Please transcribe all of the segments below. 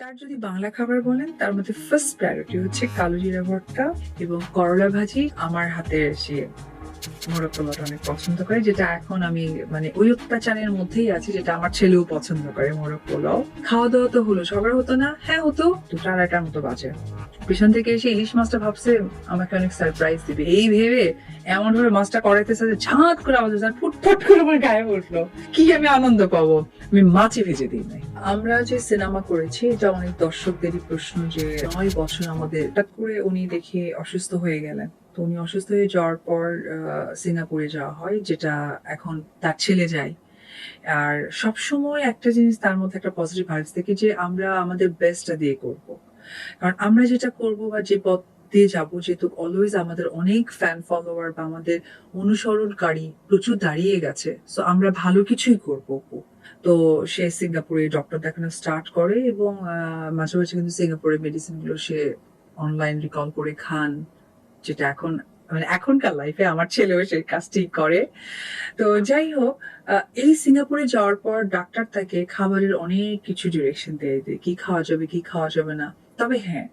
তার যদি বাংলা খাবার বলেন, তার মধ্যে ফার্স্ট প্রায়োরিটি হচ্ছে কালো জিরা ভর্তা এবং করলা ভাজি আমার হাতে সে পোলাওটা অনেক পছন্দ করে যেটা এখন আমি মানে ওই অত্যাচারের মধ্যেই আছি যেটা আমার ছেলেও পছন্দ করে খাওয়া দাওয়া তো হলো সবার হতো না হ্যাঁ হতো দুটো আড়াইটার মতো বাজে। পিছন থেকে এসে ইলিশ মাছটা ভাবছে আমাকে অনেক সারপ্রাইজ দিবে। এই ভেবে এমন ভাবে মাছটা ঝাঁত করে হচ্ছে, ফুটফুট করে আমার গায়ে উঠল। কি আমি আনন্দ পাবো? আমি মাছে ভেজে দিই নাই। আমরা যে সিনেমা করেছি এটা অনেক দর্শকদেরই প্রশ্ন যে নয় বছর আমাদের হঠাৎ করে উনি দেখে অসুস্থ হয়ে গেলেন। তো উনি অসুস্থ হয়ে যাওয়ার পর সিঙ্গাপুরে যাওয়া হয়, যেটা এখন তার ছেলে যায়। আর সবসময় একটা জিনিস তার মধ্যে একটা পজিটিভ ভাইবস থেকে যে আমরা আমাদের বেস্টটা দিয়ে করব। কারণ আমরা যেটা করব বা যে পথ দিয়ে যাব, যেহেতু অলওয়েজ আমাদের অনেক ফ্যান ফলোয়ার বা আমাদের অনুসরণকারী প্রচুর দাঁড়িয়ে গেছে সো আমরা ভালো কিছুই করব। তো সে সিঙ্গাপুরে ডক্টর দেখানো স্টার্ট করে এবং মাঝে মাঝে কিন্তু সিঙ্গাপুরের মেডিসিনগুলো সে অনলাইন রিকল করে খান। যেটা এখন মানে এখনকার লাইফে আমার ছেলেও সেই কাজটি করে। তো যাই হোক এই সিঙ্গাপুরে যাওয়ার পর ডাক্তার তাকে খাবারের অনেক কিছু ডিরেকশন দিয়ে দেয় কি খাওয়া যাবে, কি খাওয়া যাবে না। তবে হ্যাঁ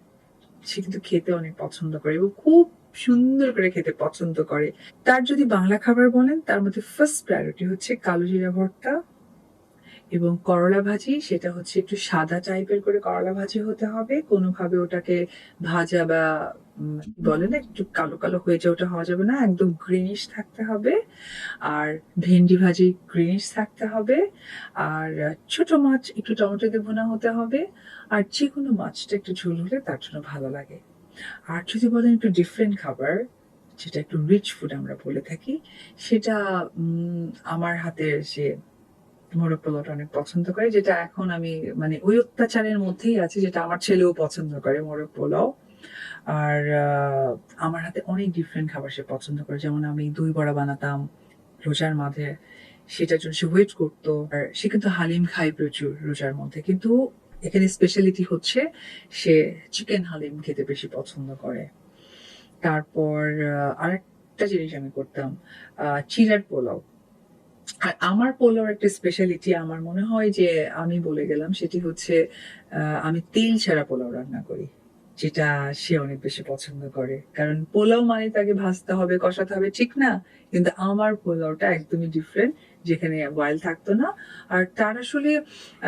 সে কিন্তু খেতে অনেক পছন্দ করে এবং খুব সুন্দর করে খেতে পছন্দ করে। তার যদি বাংলা খাবার বলেন, তার মধ্যে ফার্স্ট প্রায়োরিটি হচ্ছে কালো জিরা ভর্তা এবং করলা ভাজি। সেটা হচ্ছে একটু সাদা টাইপের করে করলা ভাজি হতে হবে। কোনোভাবে ওটাকে ভাজা বা বলে না, একটু কালো কালো হয়ে যায় ওটা হওয়া যাবে না, একদম গ্রিনিশ থাকতে হবে। আর ভেন্ডি ভাজি গ্রিনিশ থাকতে হবে। আর ছোট মাছ, একটু টমেটো দিয়ে ভুনা হতে হবে। আর যে কোনো মাছটা একটু ঝোল হলে তার জন্য ভালো লাগে। আর যদি বলেন একটু ডিফারেন্ট খাবার, যেটা একটু রিচ ফুড আমরা বলে থাকি, সেটা আমার হাতের সে মোরগ পোলাওটা অনেক পছন্দ করে, যেটা এখন আমি মানে ওই অত্যাচারের মধ্যেই আছি, যেটা আমার ছেলেও পছন্দ করে মোরগ পোলাও। আর আমার হাতে অনেক ডিফারেন্ট খাবার সে পছন্দ করে। যেমন আমি দই বড়া বানাতাম রোজার মাঝে, সেটার জন্য সে ওয়েট করতো। আর সে কিন্তু হালিম খায় প্রচুর রোজার মধ্যে। কিন্তু এখানে স্পেশালিটি হচ্ছে সে চিকেন হালিম খেতে বেশি পছন্দ করে। তারপর আরেকটা জিনিস আমি করতাম চিড়ার পোলাও। আর আমার পোলাওর একটা স্পেশালিটি আমার মনে হয় যে আমি বলে গেলাম, সেটি হচ্ছে আমি তেল ছাড়া পোলাও রান্না করি। যেটা সে অনেক বেশি পছন্দ করে। কারণ পোলাও মানে তাকে ভাজতে হবে, কষাতে হবে, ঠিক না? কিন্তু আমার পোলাওটা একদমই ডিফারেন্ট যেখানে বয়েল থাকতো না। আর তার আসলে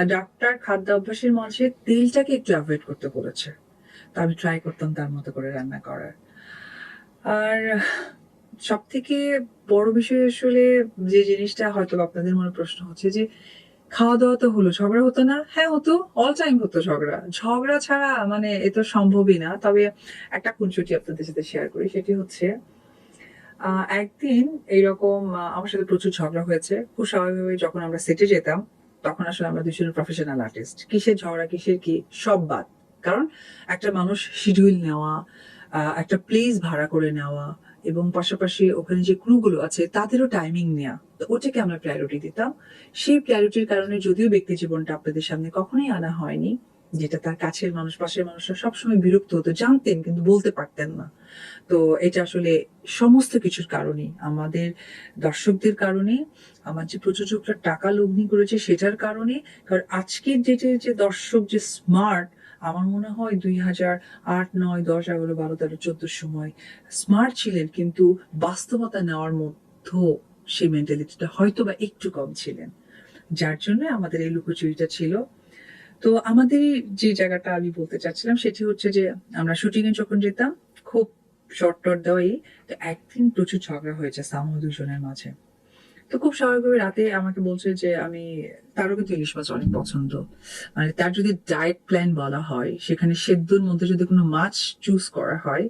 ডাক্তার খাদ্য অভ্যাসের মাঝে তেলটাকে একটু অ্যাভয়েড করতে বলেছে। তো আমি ট্রাই করতাম তার মতো করে রান্না করার। আর সব থেকে বড় বিষয় আসলে যে জিনিসটা হয়তো আপনাদের মনে প্রশ্ন হচ্ছে যে খাওয়া দাওয়া তো হলো, ঝগড়া হতো না। হ্যাঁ হতো অল টাইম হতো ঝগড়া। ঝগড়া ছাড়া মানে এ তো সম্ভবই না। তবে একটা খুনসুটি আপনাদের সাথে শেয়ার করি, সেটি হচ্ছে একদিন এইরকম আমার সাথে প্রচুর ঝগড়া হয়েছে। খুব স্বাভাবিকভাবে যখন আমরা সেটে যেতাম, তখন আসলে আমরা দুজন প্রফেশনাল আর্টিস্ট কিসের ঝগড়া, কিসের কি, সব বাদ। কারণ একটা মানুষ শিডিউল নেওয়া একটা প্লেস ভাড়া করে নেওয়া এবং পাশাপাশি ওখানে যে ক্রুগুলো আছে, তাদেরও টাইমিং নেওয়া তো ওটাকে আমরা প্রায়োরিটি দিতাম। সেই প্রায়োরিটির কারণে যদিও ব্যক্তি জীবনটা আপনাদের সামনে কখনোই আনা হয়নি, যেটা তার কাছের মানুষ, পাশের মানুষরা সবসময় বিরক্ত হতো, জানতেন কিন্তু বলতে পারতেন না। তো এটা আসলে সমস্ত কিছুর কারণে, আমাদের দর্শকদের কারণে, আমার যে প্রযোজকরা টাকা লগ্নি করেছে সেটার কারণে, কারণ আজকের ডেটে যে দর্শক যে স্মার্ট আমার মনে হয় দুই হাজার আট, নয়, দশ, এগারো, বারো, তেরো চোদ্দোর সময় স্মার্ট ছিলেন, কিন্তু বাস্তবতা নেওয়ার মধ্যেও সেই মেন্টালিটিটা হয়তো বা একটু কম ছিলেন। যার জন্য আমাদের এই লুকোচুরিটা ছিল। তো আমাদের যে জায়গাটা আমি বলতে চাচ্ছিলাম, সেটি হচ্ছে যে আমরা শুটিং এ যখন যেতাম, খুব শর্ট টট দেওয়াই, তো একদিন প্রচুর ঝগড়া হয়েছে সামহ দুজনের মাঝে। তো খুব স্বাভাবিকভাবে রাতে আমাকে বলছে যে, আমি, তারও কিন্তু ইলিশ মাছ অনেক পছন্দ। মানে তার যদি ডায়েট প্ল্যান বলা হয়, সেখানে সেদ্ধর মধ্যে যদি কোনো মাছ চুজ করা হয়,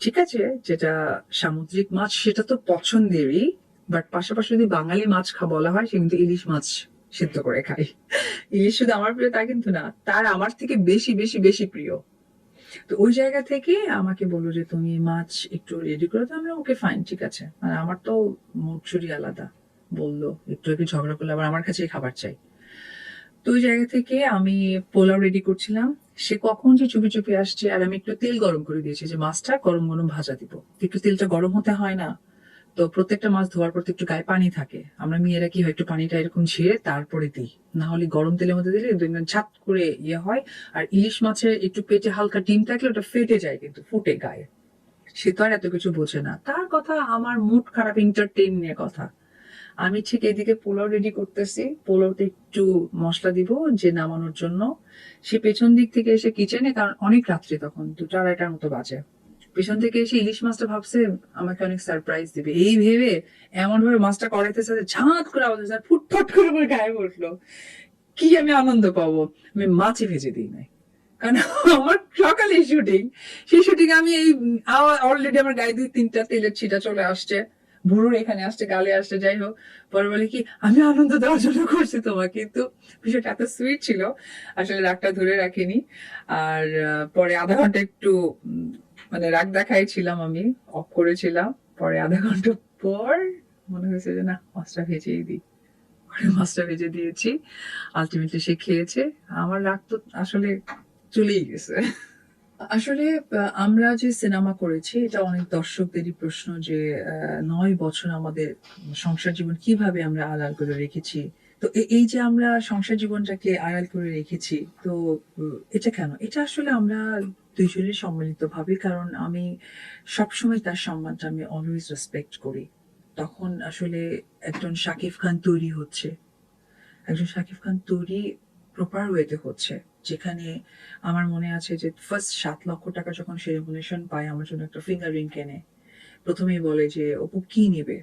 ঠিক আছে, যেটা সামুদ্রিক মাছ, সেটা তো পছন্দেরই বাট পাশাপাশি যদি বাঙালি মাছ খা, বলা হয়, সে কিন্তু ইলিশ মাছ সিদ্ধ করে খায়। ইলিশ শুধু আমার প্রিয়, তা কিন্তু না, তার আমার থেকে বেশি বেশি বেশি প্রিয়। তো ওই জায়গা থেকে আমাকে বলল যে, তুমি মাছ একটু রেডি করে দাও, আমরা ওকে ফাইন ঠিক আছে। মানে আমার তো মুখচুরি আলাদা। বলল, একটু একটু ঝগড়া করলে আবার আমার কাছেই খাবার চাই। তো ওই জায়গা থেকে আমি পোলাও রেডি করছিলাম। সে কখন যে চুপি চুপি আসছে আর আমি একটু তেল গরম করে দিয়েছি, যে মাছটা গরম গরম ভাজা দিব। একটু তেলটা গরম হতে হয় না। তো প্রত্যেকটা মাছ ধোয়ার পর একটু গায়ে পানি থাকে। আমরা মেয়েরা কি হয়, একটু পানিটা এরকম ঝিয়ে তারপরে দিই। না হলে গরম তেলের মধ্যে দিলে ছাত করে ইয়ে হয়। আর ইলিশ মাছের একটু পেটে হালকা ডিম থাকলে ওটা ফেটে যায় কিন্তু, ফুটে গায়ে। সে তো আর এত কিছু বোঝে না। তার কথা, আমার মুড খারাপ এন্টারটেইন নিয়ে কথা। আমি ঠিক এদিকে পোলাও রেডি করতেছি। পোলাওতে একটু মশলা দিব যে নামানোর জন্য। সে পেছন দিক থেকে এসে কিচেনে কারণ অনেক রাত্রি তখন দুটো আড়াইটার মতো বাজে। পেছন থেকে এসে ইলিশ মাছটা ভাবছে আমাকে অনেক সারপ্রাইজ দিবে। এই ভেবে এমন ভাবে মাছটা করাইতেছে ঝাঁত করে হচ্ছে, আর ফুটফট করে আমার গায়ে উঠল কি আমি আনন্দ পাবো? আমি মাছই ভেজে দিই নাই। কারণ আমার সকালে শুটিং সেই শুটিং আমি এই অলরেডি আমার গায়ে দুই তিনটা তেলের ছিটা চলে আসছে। ভুরুর এখানে আসছে, গালে আসছে, যাই হোক। পরে বলে কি, আমি আনন্দ দেওয়ার জন্য করছি তোমাকে। কিন্তু বিষয়টা এত সুইট ছিল। আসলে রাগটা ধরে রাখিনি। আর পরে আধা ঘণ্টা একটু মানে রাগ দেখাইছিলাম আমি অফ করেছিলাম। পরে আধা ঘণ্টা পর মনে হয়েছে যে, না, মাছটা ভেজেই দিই। পরে মাছটা ভেজে দিয়েছি। আলটিমেটলি সে খেয়েছে। আমার রাগ তো আসলে চলেই গেছে। আসলে আমরা যে সিনেমা করেছি, এটা অনেক দর্শকদেরই প্রশ্ন যে নয় বছর আমাদের সংসার জীবন কীভাবে আমরা আড়াল করে রেখেছি? তো এই যে আমরা সংসার জীবনটাকে আড়াল করে রেখেছি, তো এটা কেন? এটা আসলে আমরা দুইজনের সম্মিলিত ভাবে কারণ আমি সবসময় তার সম্মানটা আমি অলওয়েজ রেসপেক্ট করি। তখন আসলে একজন শাকিব খান তৈরি হচ্ছে। একজন শাকিব খান তৈরি প্রপার ওয়েতে হচ্ছে। যেখানে আমার মনে আছে যে ফার্স্ট সাত লক্ষ টাকা যখন সে রেমুনেশন পায়, আমার জন্য একটা ফিঙ্গার রিং কেনে। প্রথমেই বলে যে, অপু, কি নেবে?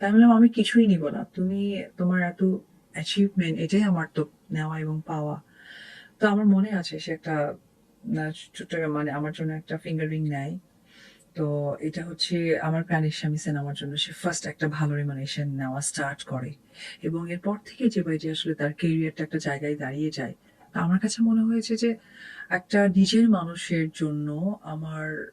তাই বললাম, আমি কিছুই নিব না। তুমি তোমার এত অ্যাচিভমেন্ট এটাই আমার তো নেওয়া এবং পাওয়া। তো আমার মনে আছে সে একটা ছোট্ট মানে আমার জন্য একটা ফিঙ্গার রিং নেয়। তো এটা হচ্ছে আমার প্রাণের স্বামী সেন আমার জন্য সে ফার্স্ট একটা ভালো রেমুনেশন নেওয়া স্টার্ট করে। এবং এরপর থেকে যে ভাই যে আসলে তার কেরিয়ারটা একটা জায়গায় দাঁড়িয়ে যায় আমার কাছে মনে হয়েছে যে একটা নিজের মানুষের জন্য আমার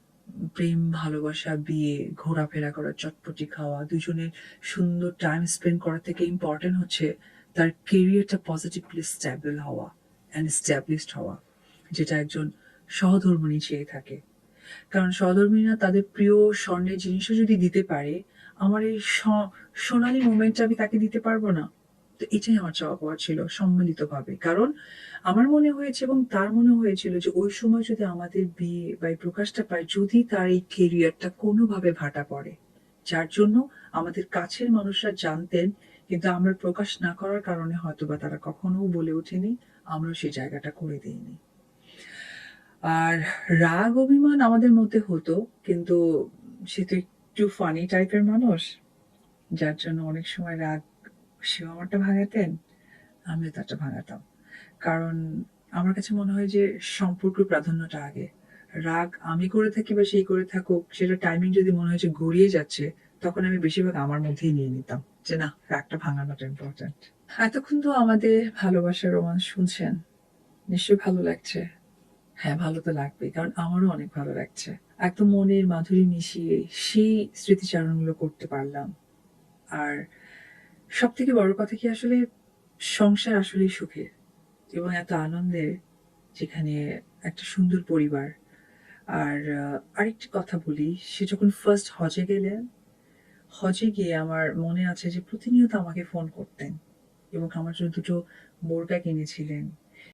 প্রেম, ভালোবাসা, বিয়ে, ঘোরাফেরা করা, চটপটি খাওয়া, দুজনের সুন্দর টাইম স্পেন্ড করা থেকে ইম্পর্টেন্ট হচ্ছে তার কেরিয়ারটা পজিটিভলি স্ট্যাবল হওয়া অ্যান্ড স্ট্যাবলিশড হওয়া, যেটা একজন সহধর্মিণী চেয়ে থাকে। কারণ সহধর্মিনীরা তাদের প্রিয় স্বর্ণের জিনিসও যদি দিতে পারে, আমার এই সোনালী মোমেন্টটা আমি তাকে দিতে পারব না। তো এটাই আমার চাওয়া পাওয়া ছিল সম্মিলিতভাবে। কারণ আমার মনে হয়েছে এবং তার মনে হয়েছিল যে ওই সময় যদি আমাদের বিয়ে বা এই প্রকাশটা পায়, যদি তার এই কেরিয়ারটা কোনোভাবে ভাটা পড়ে, যার জন্য আমাদের কাছের মানুষরা জানতেন, কিন্তু আমরা প্রকাশ না করার কারণে হয়তো বা তারা কখনো বলে ওঠেনি আমরা সেই জায়গাটা করে দিইনি। আর রাগ, অভিমান আমাদের মধ্যে হতো, কিন্তু সে তো একটু ফানি টাইপের মানুষ, যার জন্য অনেক সময় রাগ সেও আমারটা ভাঙাতেন, আমিও তারটা ভাঙাতাম। কারণ আমার কাছে মনে হয় যে সম্পর্ক প্রাধান্যটা আগে। রাগ আমি করে থাকি বা সেই করে থাকুক, সেটা টাইমিং যদি মনে হয় যে গড়িয়ে যাচ্ছে, তখন আমি বেশিরভাগ আমার মধ্যেই নিয়ে নিতাম যে না, রাগটা ভাঙানোটা ইম্পর্টেন্ট এতক্ষণ তো আমাদের ভালোবাসার রোমান শুনছেন। নিশ্চয়ই ভালো লাগছে। হ্যাঁ ভালো তো লাগবেই, কারণ আমারও অনেক ভালো লাগছে। একদম মনের মাধুরী মিশিয়ে সেই স্মৃতিচারণগুলো করতে পারলাম। আর সব থেকে বড় কথা কি আসলে সংসার আসলে সুখের এবং এত আনন্দের যেখানে একটা সুন্দর পরিবার। আর আরেকটি কথা বলি, সে যখন ফার্স্ট হজে গেলেন, হজে গিয়ে আমার মনে আছে যে প্রতিনিয়ত আমাকে ফোন করতেন এবং আমার জন্য দুটো বোরকা কিনেছিলেন।